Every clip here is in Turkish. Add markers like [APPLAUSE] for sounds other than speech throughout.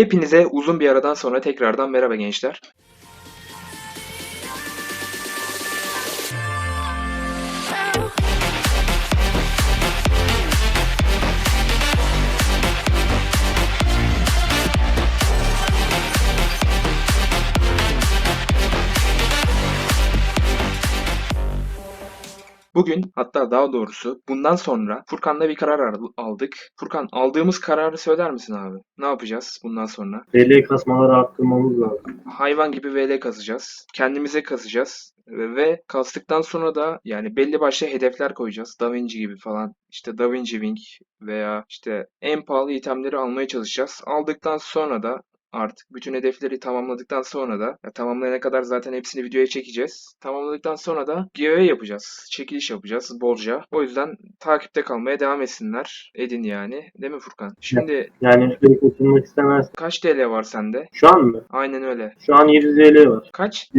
Hepinize uzun bir aradan sonra tekrardan merhaba gençler. Bugün hatta daha doğrusu bundan sonra Furkan'la bir karar al- aldık. Furkan aldığımız kararı söyler misin abi? Ne yapacağız bundan sonra? VL kasmaları arttırmamız lazım. hayvan gibi VL kazacağız. Kendimize kazacağız. Ve ve kastıktan sonra da yani belli başlı hedefler koyacağız. Da Vinci gibi falan. İşte Da Vinci Wing veya işte en pahalı itemleri almaya çalışacağız. Aldıktan sonra da artık bütün hedefleri tamamladıktan sonra da ya tamamlayana kadar zaten hepsini videoya çekeceğiz. Tamamladıktan sonra da giveaway yapacağız. Çekiliş yapacağız bolca. O yüzden takipte kalmaya devam etsinler. Edin yani. Değil mi Furkan? Şimdi Yani şöyle kaçırmak istemez. kaç TL var sende? Şu an mı? Aynen öyle. Şu an 7 TL var. Kaç?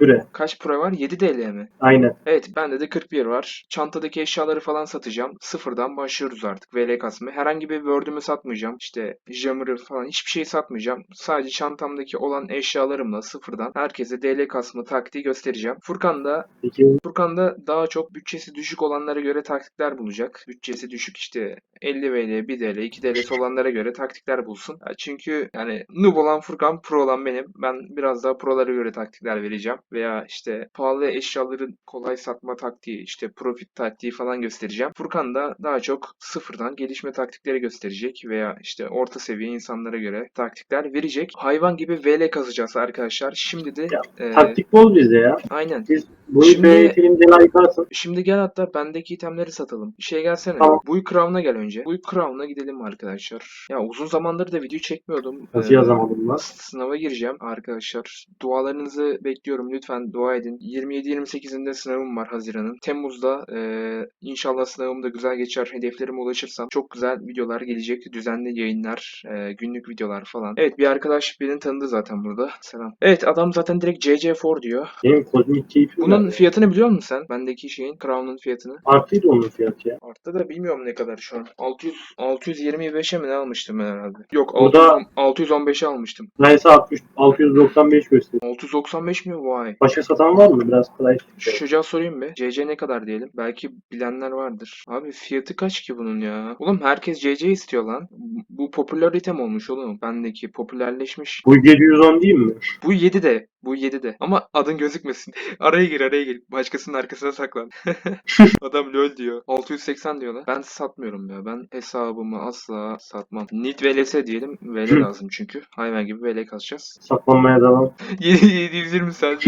Püre. Kaç pro var? 7 TL mi? Aynen. Evet, bende de 41 var. Çantadaki eşyaları falan satacağım. Sıfırdan başlıyoruz artık VL kasmaya. Herhangi bir Word'ümü satmayacağım. İşte jammer'ı falan hiçbir şey satmayacağım. Sadece çantamdaki olan eşyalarımla sıfırdan herkese DL kasma taktiği göstereceğim. Furkan da Peki Furkan da daha çok bütçesi düşük olanlara göre taktikler bulacak. Bütçesi düşük işte 50 VL, 1 DL, 2 DL olanlara göre taktikler bulsun. Çünkü yani noob olan Furkan, pro olan benim. Ben biraz daha prolara göre taktikler vereceğim. Veya işte pahalı eşyaların kolay satma taktiği, işte profit taktiği falan göstereceğim. Furkan da daha çok sıfırdan gelişme taktikleri gösterecek veya işte orta seviye insanlara göre taktikler verecek. Hayvan gibi VL kazacağız arkadaşlar. Şimdi de Ya, e, taktik bol bize ya. aynen. Siz bu Şimdi- filmde like atsın. Şimdi gel hatta bendeki itemleri satalım. Şey gelsene. Tamam. Buy Crown'a gel önce. Buy Crown'a gidelim arkadaşlar. Ya uzun zamandır da video çekmiyordum. Nasıl Ee, yazamadım lan? Sınava gireceğim arkadaşlar. Dualarınızı bekliyorum. Lütfen dua edin. 27-28'inde sınavım var Haziran'ın. Temmuz'da eee, inşallah sınavım da güzel geçer. Hedeflerime ulaşırsam çok güzel videolar gelecek. Düzenli yayınlar, eee, günlük videolar falan. Evet bir arkadaş beni tanıdı zaten burada. Selam. Evet adam zaten direkt CC4 diyor. Benim kozmik keyfim Bunun var. fiyatını biliyor musun sen? Bendeki şeyin Crown'un fiyatını. Artıydı onun fiyatı ya. Arttı da bilmiyorum ne kadar şu an. 600 625'e mi ne almıştım ben herhalde? Yok O da- 600 615'e almıştım. Neyse 60, 695 gösteriyor. 695 mi? Vay. Başka satan var mı? Biraz kolay. Şu çocuğa sorayım mı? CC ne kadar diyelim? Belki bilenler vardır. Abi fiyatı kaç ki bunun ya? Oğlum herkes CC istiyor lan. Bu popüler item olmuş oğlum. Bendeki popülerleşmiş. Bu 710 değil mi? Bu 7 de. Bu 7 de. Ama adın gözükmesin. [LAUGHS] araya gir araya gir. Başkasının arkasına saklan. [LAUGHS] [LAUGHS] Adam lol diyor. 680 diyorlar. Ben satmıyorum ya. Ben hesabımı asla satmam. Nit VLS diyelim. VL lazım çünkü. Hayvan gibi VL kazacağız. Saklanmaya devam. 720 sen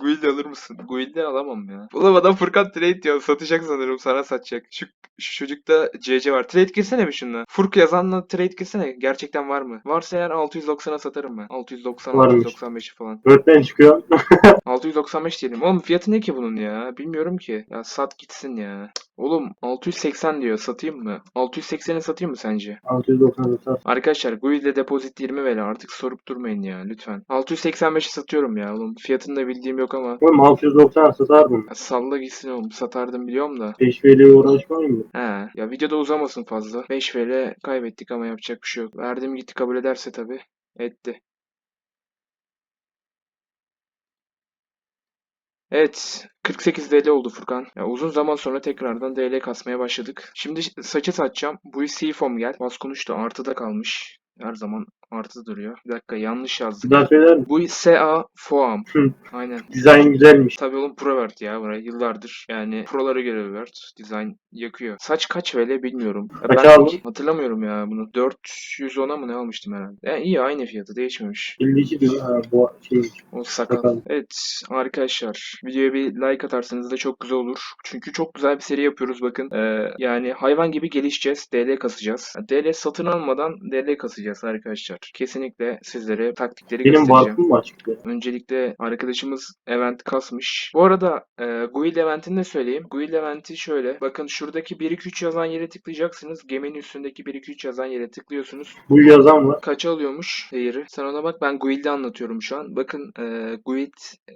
Guild'i alır mısın? Guild'i alamam ya. Oğlum adam Furkan trade diyor. Satacak sanırım sana satacak. Şu, şu çocukta CC var. Trade girsene bir şunla. Furk yazanla trade girsene. Gerçekten var mı? Varsa eğer 690'a satarım ben. 690 Varmış. 695 falan. Öğretmen çıkıyor. [LAUGHS] 695 diyelim. Oğlum fiyatı ne ki bunun ya? Bilmiyorum ki. Ya sat gitsin ya. Oğlum 680 diyor. Satayım mı? 680'e satayım mı sence? 690 satar. Arkadaşlar Guild'de depozit 20 veli artık sorup durmayın ya lütfen. 685'e satıyorum ya oğlum. Fiyatını da bildiğim yok ama. Oğlum 690 satar mı? Ya salla gitsin oğlum. Satardım biliyorum da. 5 VL'ye uğraşmayayım mı? He. Ya videoda uzamasın fazla. 5 veli kaybettik ama yapacak bir şey yok. Verdim gitti kabul ederse tabii. Etti. Evet. 48 DL oldu Furkan. Ya uzun zaman sonra tekrardan DL kasmaya başladık. Şimdi saçı satacağım. Bu Seafoam gel. Bas konuştu. Artıda kalmış. Her zaman artıda duruyor. Bir dakika yanlış yazdık. daha söyler misin? Bu SA Foam. Hı. Aynen. Dizayn güzelmiş. Tabii oğlum ProVert ya buraya yıllardır. Yani prolara göre Vert design yakıyor. Saç kaç vele bilmiyorum. Ya Kaça ben aldın? hatırlamıyorum ya bunu. 410'a mı ne almıştım herhalde. Yani iyi aynı fiyatı değişmemiş. 52 diyor. Ha, bu şey. O sakal. Sakal. Evet arkadaşlar videoya bir like atarsanız da çok güzel olur. Çünkü çok güzel bir seri yapıyoruz bakın. Ee, yani hayvan gibi gelişeceğiz. DL kasacağız. DL satın almadan DL kasacağız arkadaşlar. Kesinlikle sizlere taktikleri Benim göstereceğim. barkım mı? Öncelikle arkadaşımız event kasmış. Bu arada e, Guild eventini de söyleyeyim. Guild eventi şöyle. Bakın şuradaki 1-2-3 yazan yere tıklayacaksınız. Geminin üstündeki 1-2-3 yazan yere tıklıyorsunuz. Bu yazan var. Kaça alıyormuş değeri? Sen ona bak ben Guild'i anlatıyorum şu an. Bakın e, Guild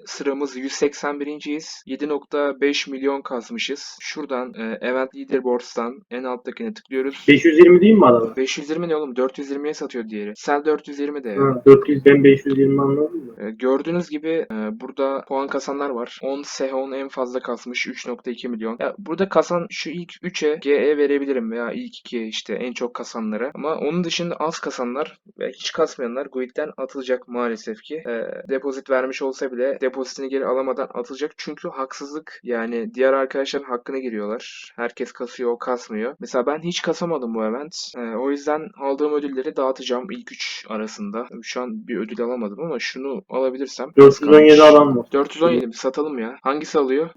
sıramız 181.yiz. 7.5 milyon kasmışız. Şuradan e, Event Leaderboards'tan en alttakine tıklıyoruz. 520 değil mi adam? 520 ne oğlum? 420'ye satıyor diğeri. Sel 420 de. Ha, 400 ben 520 anladın mı? Gördüğünüz gibi e, burada puan kasanlar var. 10 Sehon en fazla kasmış 3.2 milyon. Ya burada kasan şu ilk 3'e GE verebilirim veya ilk 2'ye işte en çok kasanlara. Ama onun dışında az kasanlar ve hiç kasmayanlar Guild'den atılacak maalesef ki. E, depozit vermiş olsa bile depozitini geri alamadan atılacak. Çünkü haksızlık yani diğer arkadaşların hakkına giriyorlar. Herkes kasıyor o kasmıyor. Mesela ben hiç kasamadım bu event. E, o yüzden aldığım ödülleri dağıtacağım ilk 3 arasında. Şu an bir ödül alamadım ama şunu alabilirsem. 417 adam var. 417 mi? Satalım ya. Hangisi alıyor?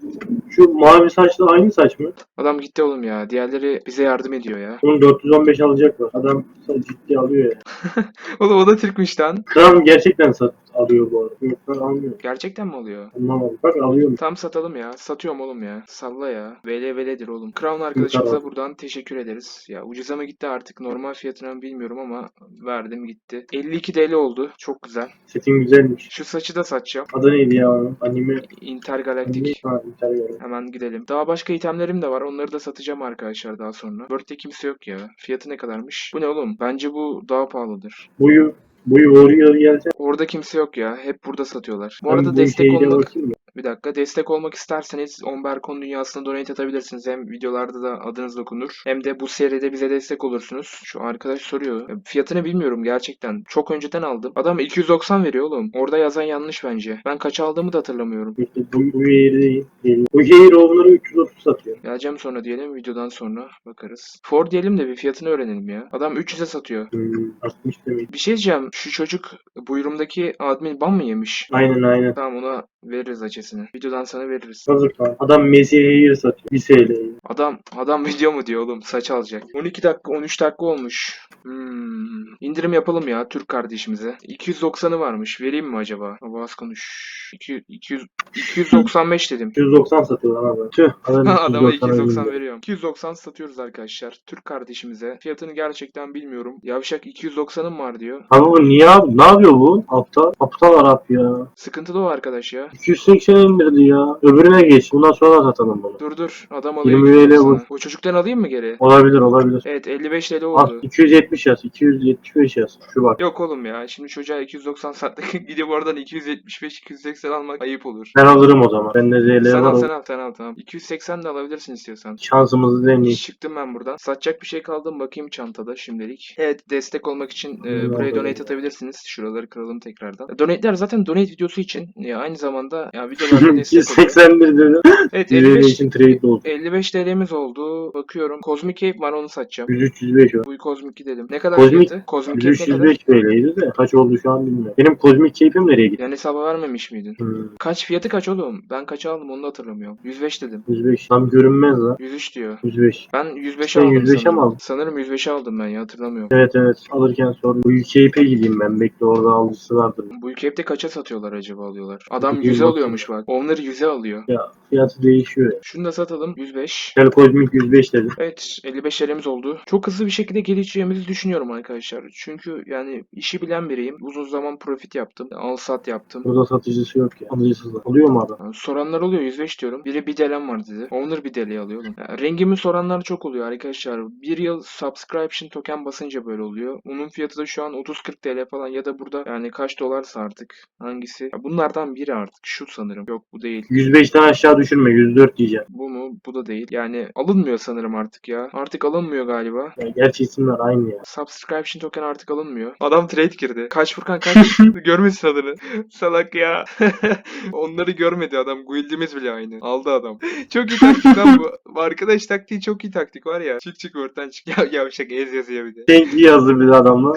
Şu mavi saçlı aynı saç mı? Adam gitti oğlum ya. Diğerleri bize yardım ediyor ya. Bunu 415 alacaklar. Adam ciddi alıyor ya. [LAUGHS] Oğlum o da Türkmüş lan. Kram gerçekten sat alıyor bu arada. Yoksa almıyor. Gerçekten mi alıyor? Anlamadım. Bak alıyor. Tam satalım ya. Satıyorum oğlum ya. Salla ya. Vele veledir oğlum. Crown arkadaşımıza Tamam. buradan teşekkür ederiz. Ya ucuza mı gitti artık normal fiyatına mı bilmiyorum ama verdim gitti. 52 TL oldu. Çok güzel. Setin güzelmiş. Şu saçı da satacağım. Adı neydi ya onun? Anime. Anime. Intergalaktik. Ha, İtalyan. Hemen gidelim. Daha başka itemlerim de var. Onları da satacağım arkadaşlar daha sonra. World'de kimse yok ya. Fiyatı ne kadarmış? Bu ne oğlum? Bence bu daha pahalıdır. Boyu Boyu Warrior gelse. Orada kimse yok ya. Hep burada satıyorlar. Bu ben arada bu destek şeyine olmak bakayım? Bir dakika destek olmak isterseniz Omberkon dünyasına donate atabilirsiniz. Hem videolarda da adınız okunur. Hem de bu seride bize destek olursunuz. Şu arkadaş soruyor. Fiyatını bilmiyorum gerçekten. Çok önceden aldım. Adam 290 veriyor oğlum. Orada yazan yanlış bence. Ben kaç aldığımı da hatırlamıyorum. Bu, bu yeri değil. Bu yeri onları 330 satıyor. Geleceğim sonra diyelim. Videodan sonra bakarız. For diyelim de bir fiyatını öğrenelim ya. Adam 300'e satıyor. Hmm, 60 demek. Bir şey diyeceğim. Şu çocuk buyurumdaki admin ban mı yemiş? Aynen aynen. Tamam ona veririz açısını. Videodan sana veririz. Hazır falan. Adam Messi Hair satıyor. 1 TL. Adam adam video mu diyor oğlum saç alacak. 12 dakika 13 dakika olmuş. Hmm. İndirim yapalım ya Türk kardeşimize. 290'ı varmış. Vereyim mi acaba? Baba az konuş. 200, 200, 295 dedim. 290 satıyor lan adam. Tüh. [LAUGHS] Adam Adama 290 290 veriyor. veriyorum. 290 satıyoruz arkadaşlar. Türk kardeşimize. Fiyatını gerçekten bilmiyorum. Yavşak 290'ım var diyor. Abi bu niye abi? Ne yapıyor bu? Aptal. Aptal Arap ya. Sıkıntılı o arkadaş ya. 280 indirdi ya. Öbürüne geç. Bundan sonra satalım bunu. Dur dur. Adam alıyor 20 TL 290'ı. bu. O çocuktan alayım mı geri? Olabilir olabilir. Evet 55 TL Al oldu. 270 yaz. 275 yaz. Şu bak. Yok oğlum ya. Şimdi çocuğa 290 sattık. [LAUGHS] Gidip oradan 275-280 almak ayıp olur. Ben alırım o zaman. Bende ZL Sen al sen al sen al tamam. 280 de alabilirsin istiyorsan. Şansımızı deneyelim. Çıktım ben buradan. Satacak bir şey kaldı mı bakayım çantada şimdilik. Evet destek olmak için e, buraya donate atabilirsiniz. Şuraları kıralım tekrardan. Donate'ler zaten donate videosu için. Ya aynı zamanda ya videolarda destek oluyor. 281 dedi. Evet ZL 55 için trade oldu. 55 TL'miz oldu. Bakıyorum. Cosmic Cape var onu satacağım. 100-305 var. Bu Cosmic gidelim. Ne kadar Cosmic- fiyatı? Cosmic Cape ne kadar? 100-305 TL'ydi de kaç oldu şu an bilmiyorum. Benim kozmik keyfim nereye gitti? Yani hesaba vermemiş miydin? Hmm, Kaç fiyatı kaç oğlum? Ben kaç aldım onu da hatırlamıyorum. 105 dedim. 105. Tam görünmez lan. 103 diyor. 105. Ben 105 Sen aldım 105'e mi aldın? Sanırım 105 aldım ben ya hatırlamıyorum. Evet evet. Alırken sordum. Bu UKP'e gideyim ben. Bekle orada alıcısı vardır. Bu ülkede kaça satıyorlar acaba alıyorlar? Adam Bilmiyorum 100'e bakayım. alıyormuş bak. Owner 100'e alıyor. Fiyatı değişiyor ya. Şunu da satalım 105. Gel kozmik 105 dedi. Evet 55 TL'miz oldu. Çok hızlı bir şekilde gelişeceğimizi düşünüyorum arkadaşlar. Çünkü yani işi bilen biriyim. Uzun zaman profit yaptım. Al sat yaptım. Burada satıcısı yok ya. Alıcısı var. Alıyor mu adam? Yani soranlar oluyor 105 diyorum. Biri bir DL'm var dedi. Owner bir DL alıyor. Yani rengimi soranlar çok oluyor arkadaşlar. Bir yıl subscription token basınca böyle oluyor. Onun fiyatı da şu an 30-40 TL falan ya da burada yani kaç dolarsa artık hangisi. Ya bunlardan biri artık şu sanırım. Yok bu değil. 105'ten aşağı düşürme. 104 diyeceğim. Bu mu? Bu da değil. Yani alınmıyor sanırım artık ya. Artık alınmıyor galiba. Ya gerçi isimler aynı ya. Subscription token artık alınmıyor. Adam trade girdi. Kaç Furkan kaç? [LAUGHS] Görmesin adını. [LAUGHS] Salak ya. [LAUGHS] Onları görmedi adam. Guild'imiz bile aynı. Aldı adam. Çok iyi taktik lan bu. Arkadaş taktiği çok iyi taktik var ya. Çık çık örten çık. Ya yavşak ez yazıyor bir de. Denk iyi yazdı bir adamla.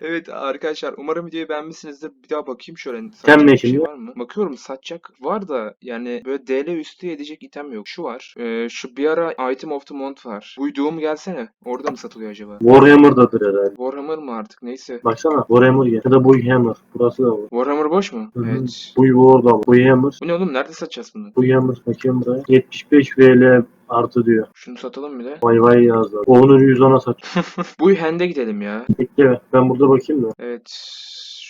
evet arkadaşlar umarım videoyu beğenmişsinizdir. Bir daha bakayım şöyle. Sen ne şey şimdi? var mı? Bakıyorum satacak var da yani böyle DL üstü edecek item yok. Şu var. Ee, şu bir ara Item of the Month var. Buyduğum gelsene. Orada mı satılıyor acaba? Warhammer'dadır herhalde. Warhammer mı artık neyse. Baksana Warhammer ya. Ya da Buyhammer. Burası da var. Warhammer boş mu? Hı hı. Evet. Buy War'da. Buyhammer. Bu ne oğlum? Nerede satacağız bunu? Buyhammer. Bakayım buraya. 75 VL artı diyor. Şunu satalım bir de. Vay vay yazdı. Owner 110'a sat. [LAUGHS] Bu hende gidelim ya. Bekle ben burada bakayım da. Evet.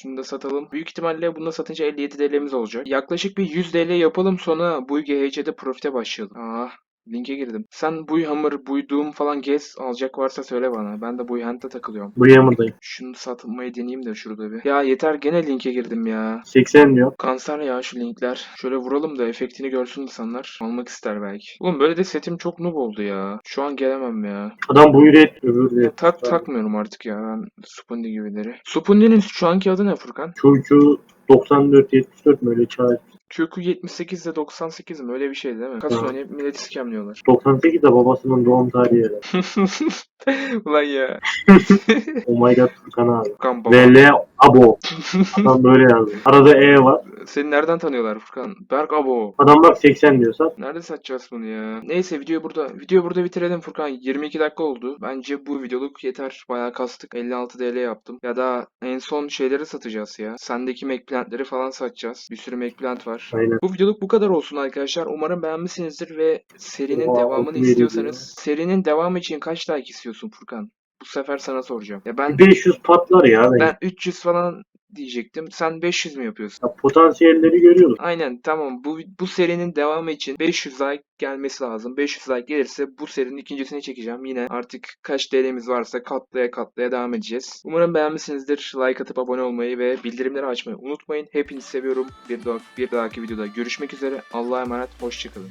Şunu da satalım. Büyük ihtimalle bunu da satınca 57 TL'miz olacak. Yaklaşık bir 100 TL yapalım sonra bu GHC'de profite başlayalım. Ah. Linke girdim. Sen buy hammer, buy doom falan gez alacak varsa söyle bana. Ben de buy hand'e takılıyorum. Buyhammer'dayım. Şunu satmayı deneyeyim de şurada bir. Ya yeter gene linke girdim ya. 80 diyor. Kanser ya şu linkler. Şöyle vuralım da efektini görsün insanlar. Almak ister belki. Oğlum böyle de setim çok noob oldu ya. Şu an gelemem ya. Adam buy red öbür. Ya tak takmıyorum artık ya ben Spundi gibileri. Spundi'nin şu anki adı ne Furkan? QQ 94 74 mi öyle çağır. QQ 78 ile 98 mi? Öyle bir şey değil mi? Kaç saniye milleti skemliyorlar. 98 de babasının doğum tarihi. Ulan [LAUGHS] ya. [LAUGHS] Oh my god Furkan abi. Furkan baba. VL abo. Adam böyle yazdı. Arada E var. Seni nereden tanıyorlar Furkan? Berk Abo. Adam bak 80 diyorsa. Nerede satacağız bunu ya? Neyse videoyu burada videoyu burada bitirelim Furkan. 22 dakika oldu. Bence bu videoluk yeter. Bayağı kastık. 56 TL yaptım. Ya da en son şeyleri satacağız ya. Sendeki Macplant'leri falan satacağız. Bir sürü Macplant var. Aynen. Bu videoluk bu kadar olsun arkadaşlar. Umarım beğenmişsinizdir ve serinin Oha, devamını istiyorsanız serinin devamı için kaç like istiyorsun Furkan? Bu sefer sana soracağım. Ya ben 500 patlar ya. Ben 300 falan diyecektim. Sen 500 mü yapıyorsun? Ya potansiyelleri görüyoruz. Aynen tamam. Bu bu serinin devamı için 500 like gelmesi lazım. 500 like gelirse bu serinin ikincisini çekeceğim. Yine artık kaç TL'miz varsa katlaya katlaya devam edeceğiz. Umarım beğenmişsinizdir. Like atıp abone olmayı ve bildirimleri açmayı unutmayın. Hepinizi seviyorum. Bir, daha, bir dahaki videoda görüşmek üzere. Allah'a emanet. Hoşçakalın.